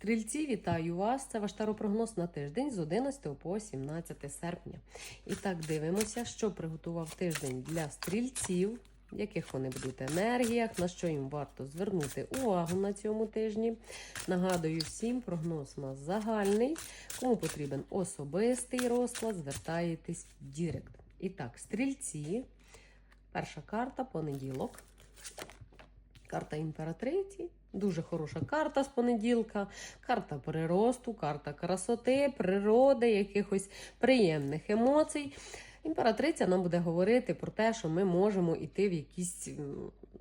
Стрільці, вітаю вас! Це ваш таропрогноз на тиждень з 11 по 17 серпня. І так дивимося, що приготував тиждень для стрільців, яких вони будуть енергіях, на що їм варто звернути увагу на цьому тижні. Нагадую всім, прогноз у нас загальний. Кому потрібен особистий розклад, звертаєтесь в Дірект. І так, стрільці. Перша карта понеділок. Карта імператриці. Дуже хороша карта з понеділка, карта приросту, карта красоти, природи, якихось приємних емоцій. Імператриця нам буде говорити про те, що ми можемо йти в якісь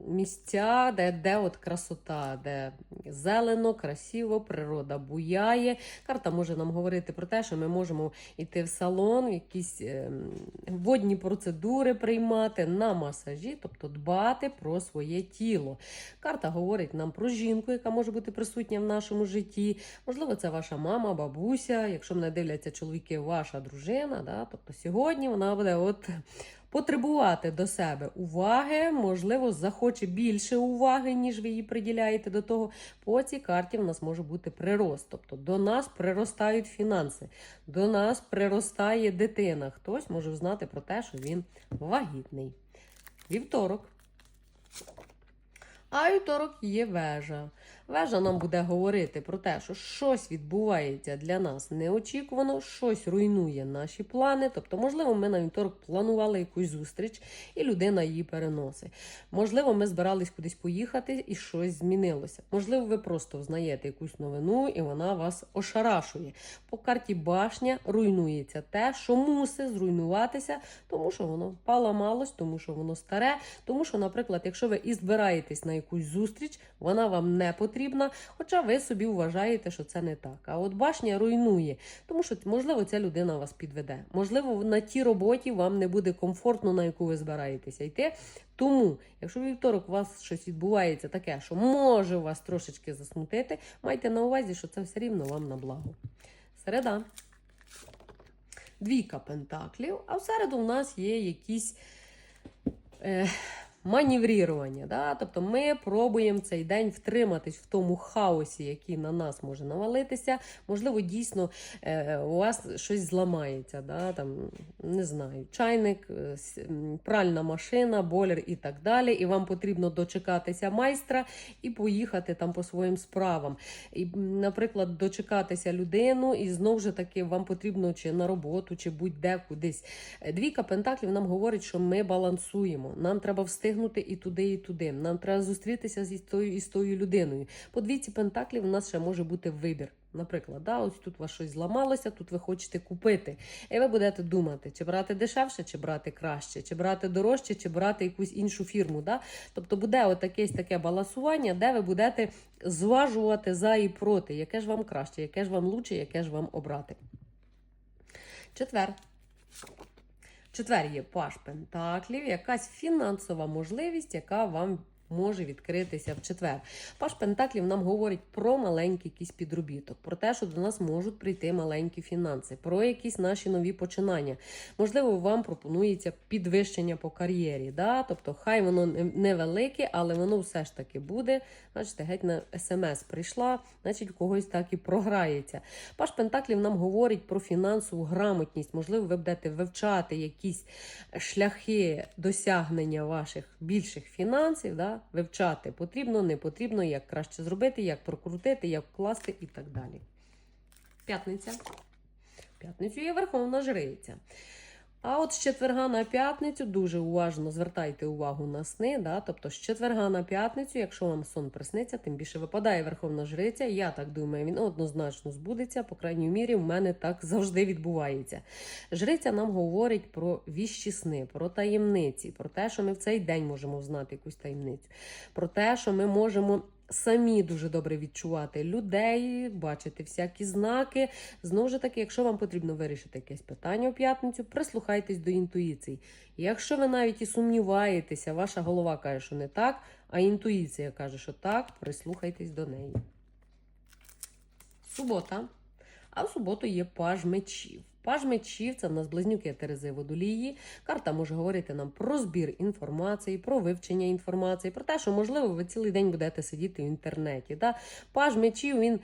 місця, де, де от красота, де зелено, красиво, природа буяє. Карта може нам говорити про те, що ми можемо йти в салон, якісь ем, водні процедури приймати на масажі, тобто дбати про своє тіло. Карта говорить нам про жінку, яка може бути присутня в нашому житті. Можливо, це ваша мама, бабуся. Якщо мене дивляться чоловіки, ваша дружина. Да? Тобто сьогодні вона буде от потребувати до себе уваги, можливо, захоче більше уваги, ніж ви її приділяєте до того. По цій карті в нас може бути прирост. Тобто до нас приростають фінанси, до нас приростає дитина. Хтось може знати про те, що він вагітний. Вівторок. А вівторок є вежа. Вежа нам буде говорити про те, що щось відбувається для нас неочікувано, щось руйнує наші плани. Тобто, можливо, ми на вівторок планували якусь зустріч, і людина її переносить. Можливо, ми збирались кудись поїхати і щось змінилося. Можливо, ви просто взнаєте якусь новину, і вона вас ошарашує. По карті башня руйнується те, що мусить зруйнуватися, тому що воно поламалось, тому що воно старе, тому що, наприклад, якщо ви і збираєтесь на якусь зустріч, вона вам не потрібна, хоча ви собі вважаєте, що це не так. А от башня руйнує, тому що, можливо, ця людина вас підведе. Можливо, на тій роботі вам не буде комфортно, на яку ви збираєтеся йти. Тому, якщо вівторок у вас щось відбувається таке, що може вас трошечки засмутити, майте на увазі, що це все рівно вам на благо. Середа. Двійка пентаклів, а всереду в нас є якісь. Е, маневрірування. Да? Тобто ми пробуємо цей день втриматись в тому хаосі, який на нас може навалитися. Можливо, дійсно е, у вас щось зламається. Да? Там, не знаю, чайник, е, пральна машина, бойлер і так далі. І вам потрібно дочекатися майстра і поїхати там по своїм справам. І, наприклад, дочекатися людину, і знову ж таки вам потрібно чи на роботу, чи будь-де кудись. Е, Двійка пентаклів нам говорить, що ми балансуємо. Нам треба встигнути і туди, і туди. Нам треба зустрітися зі тою і з тою людиною. По двійці пентаклів у нас ще може бути вибір. Наприклад, да, ось тут у вас щось зламалося, тут ви хочете купити. І ви будете думати, чи брати дешевше, чи брати краще, чи брати дорожче, чи брати якусь іншу фірму. Да? Тобто буде якесь таке балансування, де ви будете зважувати за і проти, яке ж вам краще, яке ж вам лучше, яке ж вам обрати. Четвер. Четвер є паш пентаклів, якась фінансова можливість, яка вам може відкритися в четвер. Паш Пентаклів нам говорить про маленький якийсь підробіток, про те, що до нас можуть прийти маленькі фінанси, про якісь наші нові починання. Можливо, вам пропонується підвищення по кар'єрі. Да? Тобто, хай воно невелике, але воно все ж таки буде. Бачите, геть на смс прийшла, значить, в когось так і програється. Паш Пентаклів нам говорить про фінансову грамотність. Можливо, ви будете вивчати якісь шляхи досягнення ваших більших фінансів. Да? Вивчати потрібно, не потрібно, як краще зробити, як прокрутити, як вкласти і так далі. П'ятниця. П'ятницю є Верховна Жриця. А от з четверга на п'ятницю дуже уважно звертайте увагу на сни. Да? Тобто з четверга на п'ятницю, якщо вам сон присниться, тим більше випадає Верховна Жриця. Я так думаю, він однозначно збудеться. По крайній мірі, в мене так завжди відбувається. Жриця нам говорить про віщі сни, про таємниці, про те, що ми в цей день можемо знати якусь таємницю, про те, що ми можемо. Самі дуже добре відчувати людей, бачити всякі знаки. Знову ж таки, якщо вам потрібно вирішити якесь питання у п'ятницю, прислухайтесь до інтуїцій. Якщо ви навіть і сумніваєтеся, ваша голова каже, що не так, а інтуїція каже, що так, прислухайтесь до неї. Субота. А в суботу є паж мечів. Паж мечів це в нас близнюки Терези Водолії. Карта може говорити нам про збір інформації, про вивчення інформації, про те, що можливо ви цілий день будете сидіти в інтернеті. Да? Паж мечів він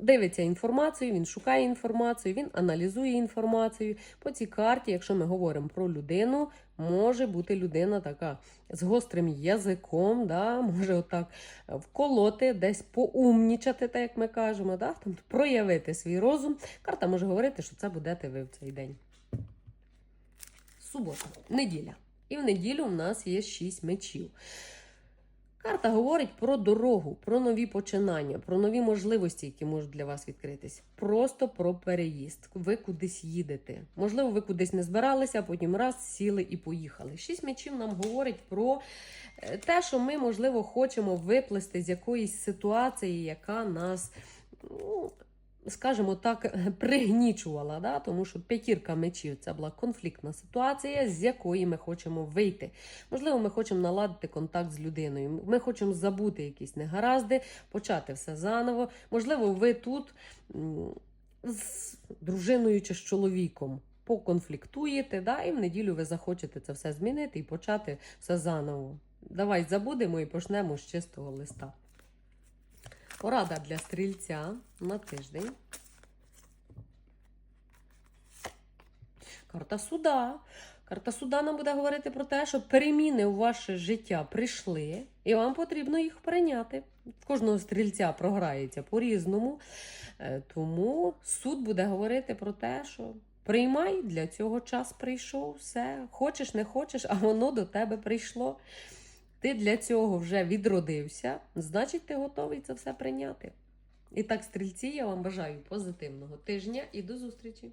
дивиться інформацію, він шукає інформацію, він аналізує інформацію. По цій карті, якщо ми говоримо про людину, може бути людина така з гострим язиком, да, може отак вколоти, десь поумнічати, так як ми кажемо, да, там, проявити свій розум. Карта може говорити, що це будете ви в цей день. Субота, неділя. І в неділю в нас є шість мечів. Карта говорить про дорогу, про нові починання, про нові можливості, які можуть для вас відкритись. Просто про переїзд. Ви кудись їдете. Можливо, ви кудись не збиралися, а потім раз сіли і поїхали. Шість мечів нам говорить про е, те, що ми, можливо, хочемо виплести з якоїсь ситуації, яка нас. Ну, Скажімо так, пригнічувала, да? тому що п'ятірка мечів це була конфліктна ситуація, з якої ми хочемо вийти. Можливо, ми хочемо наладити контакт з людиною. Ми хочемо забути якісь негаразди, почати все заново. Можливо, ви тут з дружиною чи з чоловіком поконфліктуєте, да? і в неділю ви захочете це все змінити і почати все заново. Давай забудемо і почнемо з чистого листа. Порада для стрільця на тиждень. Карта суда. Карта суда нам буде говорити про те, що переміни у ваше життя прийшли, і вам потрібно їх прийняти. Кожного стрільця програється по-різному. Е, Тому суд буде говорити про те, що приймай, для цього час прийшов, все. Хочеш, не хочеш, а воно до тебе прийшло. Ти для цього вже відродився, значить, ти готовий це все прийняти. І так, стрільці, я вам бажаю позитивного тижня і до зустрічі!